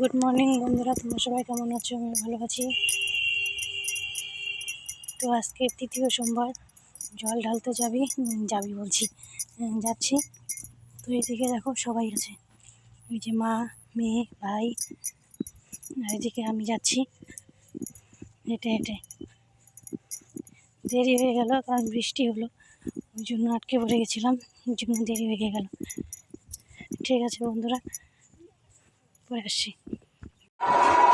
Good morning বন্ধুরা। তোমরা সবাই কেমন আছো? আমি ভালো আছি। তো আজকে তৃতীয় সোমবার। জল ঢালতে যাবি? যাবি বলছি। যাচ্ছি। তো এদিকে দেখো সবাই আছে। ওই যে মা, মেয়ে, ভাই। আর এদিকে আমি যাচ্ছি। হেঁটে হেঁটে। দেরি হয়ে গেল, কারণ বৃষ্টি হলো। ওই জন্য আটকে পড়ে গেছিলাম। ওই জন্য দেরি হয়ে গেল। ঠিক আছে বন্ধুরা, পরে you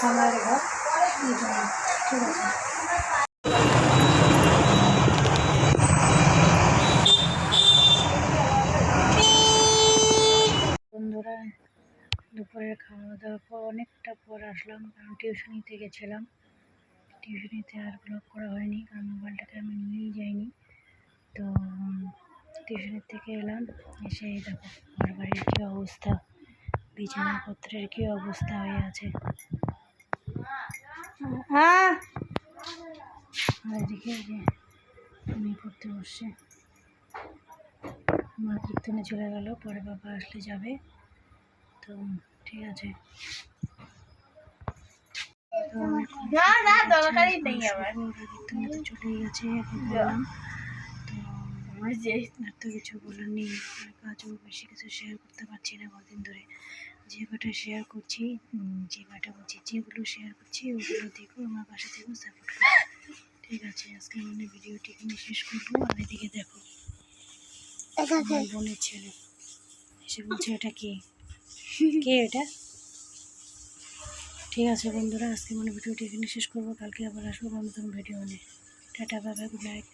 সময়ের অভাব এই জন্য ঠিক আছে বন্ধুরা দুপুরের খাওয়া দাওয়ার পর অনেকটা পর আসলাম কারণ টিউশনিতে গেছিলাম। টিউশনিতে আর ব্লগ করা হয়নি কারণ মোবাইলটাকে আমি নিয়েই যাইনি। তো টিউশনের থেকে এলাম এসে দেখো আমার বাড়ির কী অবস্থা বিছানাপত্রের কী অবস্থা হয়ে আছে। আহ! এদিকে যে মেয়ে পড়তে বসছে। মা কীর্তনে চলে গেল পরে বাবা আসলে যাবে। তো ঠিক আছে। তো না না দরকারই নেই আমার তো গেছে তো আর কিছু বলার নেই কাজও বেশি কিছু শেয়ার করতে পারছি না কদিন ধরে। যে কটা শেয়ার করছি যে কটা বলছি যেগুলো শেয়ার করছি ওগুলো দেখো আমার পাশে থেকেও সাপোর্ট করো। ঠিক আছে আজকে মানে ভিডিওটি এখানে শেষ করব আর এদিকে দেখো। বোনের ছেলে। এসে বলছে এটা কি? কে এটা? ঠিক আছে বন্ধুরা, আজকে মানে ভিডিওটি এখানে শেষ করব। কালকে আবার আসব কোনো ভিডিও নিয়ে। টাটা বাবা গুড নাইট